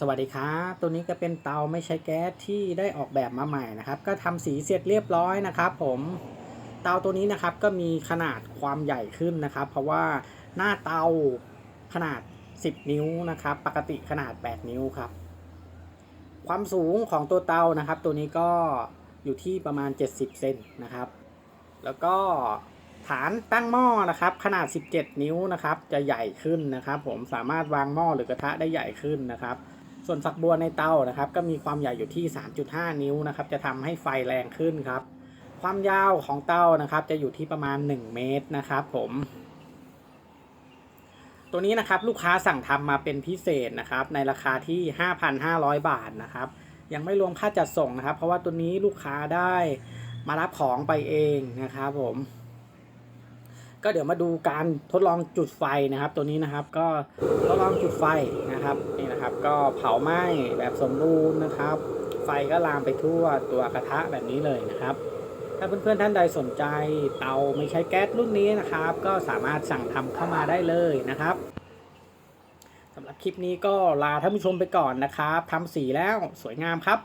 สวัสดีครับตัวนี้ก็เป็นเตาไม่ใช้แก๊สที่ได้ออกแบบมาใหม่นะครับ ก็ทำสีเสร็จเรียบร้อยนะครับ ผมเตาตัวนี้นะครับก็มีขนาดความใหญ่ขึ้นนะครับ เพราะว่าหน้าเตาขนาด 10 นิ้วนะครับ ปกติขนาด 8 นิ้วครับ ความสูงของตัวเตานะครับ ตัวนี้ก็อยู่ที่ประมาณ 70เซนนะครับ แล้วก็ฐานตั้งหม้อนะครับ ขนาด 17 นิ้วนะครับ จะใหญ่ขึ้นนะครับ ผมสามารถวางหม้อหรือกระทะได้ใหญ่ขึ้นนะครับ ส่วนฝักบัวในเตานะครับ ก็มีความใหญ่อยู่ที่ 3.5 นิ้วนะครับ จะทำให้ไฟแรงขึ้นครับ ความยาวของเตานะครับ จะอยู่ที่ประมาณ 1 เมตรนะครับผม ตัวนี้นะครับลูกค้าสั่งทำมาเป็นพิเศษนะครับ ในราคาที่ 5,500 บาทนะครับ ยังไม่รวมค่าจัดส่งนะครับ เพราะว่าตัวนี้ลูกค้าได้มารับของไปเองนะครับผม ก็เดี๋ยวมาดูการทดลองจุดไฟนะครับ ตัวนี้นะครับก็ทดลองจุดไฟนะครับนี่นะครับ ก็เผาไหม้แบบสมบูรณ์นะครับ ไฟก็ลามไปทั่วตัวกระทะแบบนี้เลยนะครับ ถ้าเพื่อนๆท่านใดสนใจเตาไม่ใช้แก๊สรุ่นนี้นะครับ ก็สามารถสั่งทำเข้ามาได้เลยนะครับสำหรับคลิปนี้ก็ลาท่านผู้ชมไปก่อนนะครับทำสีแล้วสวยงามครับ